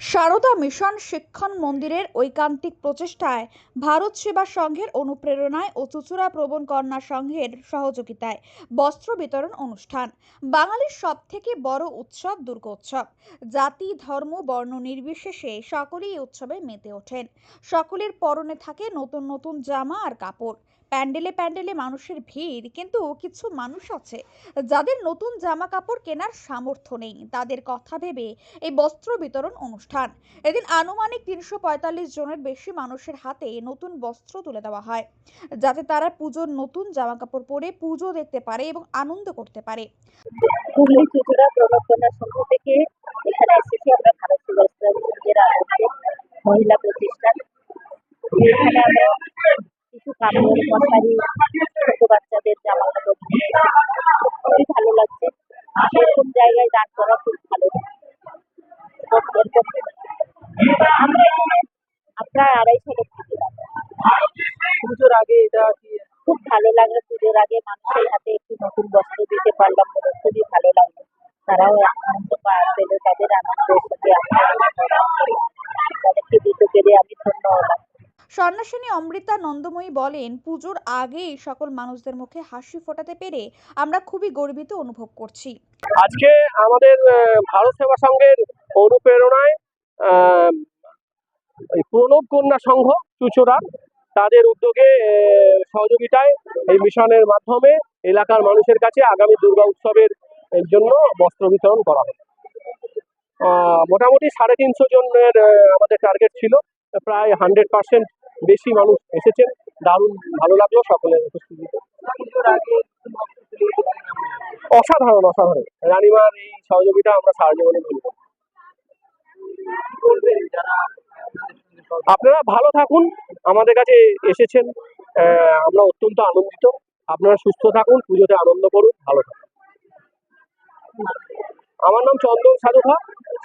Sarada mission শিক্ষণ মন্দিরের ঐকান্তিক প্রচেষ্টায় ভারত সেবা সংঘের অনুপ্রেরণায় ও চুচুড়া প্রবণ কন্যা সংঘের সহযোগিতায় বস্ত্র বিতরণ অনুষ্ঠান। বাঙালির সবথেকে বড় উৎসব দুর্গোৎসব। জাতি, ধর্ম, বর্ণ নির্বিশেষে সকলেই উৎসবে মেতে ওঠেন। সকলের পরনে থাকে নতুন নতুন জামা আর কাপড়। প্যান্ডেলে প্যান্ডেলে মানুষের ভিড়, কিন্তু কিছু মানুষ আছে যাদের নতুন জামা কাপড় কেনার সামর্থ্য নেই। তাদের কথা ভেবে এই বস্ত্র বিতরণ অনুষ্ঠান এদিন আনুমানিক তিনশো পঁয়তাল্লিশ জনের বেশি মানুষের হাতে নতুন বস্ত্র তুলে দেওয়া হয়, যাতে তারা পুজোর নতুন জামা কাপড় পরে পুজো দেখতে পারে এবং আনন্দ করতে পারে। মহিলা প্রতিষ্ঠান। এখানে আমরা কিছু কাপড়, মশারি, ছোট বাচ্চাদের জামা কাপড় খুবই ভালো লাগছে। এরকম জায়গায় করা খুব ভালো। আমরা প্রায় আড়াইশো লোক পুজোর আগে এটা কি? খুব ভালো লাগল পুজোর আগে। মানুষের হাতে একটু নতুন বস্ত্র দিতে পারলাম বলে খুবই ভালো লাগল। তারাও আনন্দ পেল। তাদের আনন্দের সাথে তাদেরকে দিতে পেরে আমি ধন্য হলাম। সন্ন্যাসিনী অমৃতা নন্দময়ী বলেন পুজোর আগে এই সকল মানুষদের মুখে হাসি ফোটাতে পেরে আমরা খুবই গর্বিত অনুভব করছি। আজকে আমাদের আহ, ভারত সেবা সংঘের অনুপ্রেরণায় প্রণব কন্যা সংঘ, চুচুড়া, তাদের উদ্যোগে সহযোগিতায় এই মিশনের মাধ্যমে এলাকার মানুষের কাছে আগামী দুর্গা উৎসবের জন্য বস্ত্র বিতরণ করা হবে। মোটামুটি সাড়ে তিনশো জনের আমাদের টার্গেট ছিল। প্রায় হান্ড্রেড পার্সেন্ট বেশি মানুষ এসেছেন। দারুণ ভালো লাগল সকলের উপস্থিতিতে। অসাধারণ অসাধারণ। রানিমার এই সহযোগিতা আমরা সারা জীবনে ভুলব। আপনারা ভালো থাকুন, আমাদের কাছে এসেছেন আমরা অত্যন্ত আনন্দিত। আপনারা সুস্থ থাকুন, পুজোতে আনন্দ করুন, ভালো থাকুন। আমার নাম চন্দন সাধুখা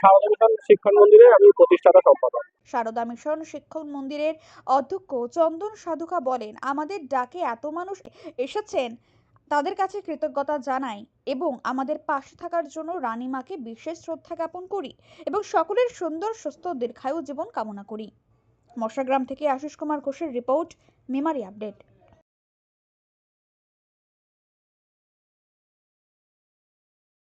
সারদা মিশন শিক্ষণ মন্দিরের আমি প্রতিষ্ঠাতা সম্পাদক। সারদা মিশন শিক্ষক মন্দিরের অধ্যক্ষ চন্দন সাধুকা বলেন, আমাদের ডাকে এত মানুষ এসেছেন তাদের কাছে কৃতজ্ঞতা জানাই এবং আমাদের পাশে থাকার জন্য রানীমাকে বিশেষ শ্রদ্ধা জ্ঞাপন করি এবং সকলের সুন্দর, সুস্থ, দীর্ঘায়ু জীবন কামনা করি। মশাগ্রাম থেকে আশিস কুমার ঘোষের রিপোর্ট, মেমারি আপডেট।